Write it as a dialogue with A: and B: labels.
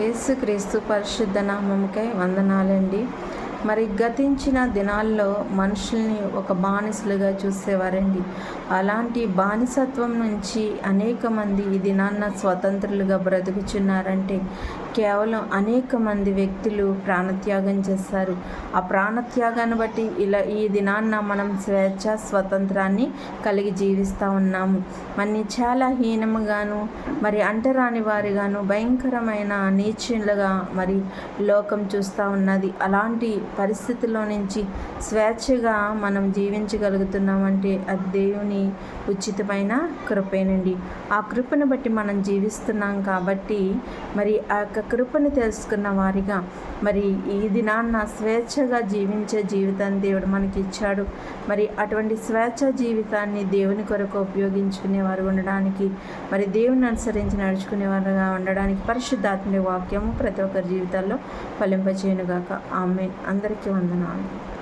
A: యేసుక్రీస్తు పరిశుద్ధ నామముకై వందనాలండి. మరి గతించిన దినాల్లో మనుషుల్ని ఒక బానిసలుగా చూసేవారండి. అలాంటి బానిసత్వం నుంచి అనేక మంది ఈ దినాన్న స్వతంత్రులుగా బ్రతుకుచున్నారంటే కేవలం అనేక మంది వ్యక్తులు ప్రాణత్యాగం చేస్తారు. ఆ ప్రాణత్యాగాన్ని బట్టి ఇలా ఈ దినాన్న మనం స్వేచ్ఛ స్వతంత్రాన్ని కలిగి జీవిస్తూ ఉన్నాము. మరి చాలా హీనముగాను మరి అంటరాని వారిగాను భయంకరమైన నీచులుగా మరి లోకం చూస్తూ ఉన్నది. అలాంటి పరిస్థితుల్లో నుంచి స్వేచ్ఛగా మనం జీవించగలుగుతున్నామంటే అది దేవుని ఉచితమైన కృపేనండి. ఆ కృపను బట్టి మనం జీవిస్తున్నాం కాబట్టి మరి ఆ యొక్క కృపను తెలుసుకున్న వారిగా మరి ఈ దినాన్న స్వేచ్ఛగా జీవించే జీవితాన్ని దేవుడు మనకి ఇచ్చాడు మరి అటువంటి స్వేచ్ఛ జీవితాన్ని దేవుని కొరకు ఉపయోగించుకునే వారు ఉండడానికి మరి దేవుని అనుసరించి నడుచుకునే వారుగా ఉండడానికి పరిశుద్ధాత్మ వాక్యము ప్రతి ఒక్కరి జీవితాల్లో ఫలింపచేయనుగాక. ఆమె అందరికీ వందనాలు.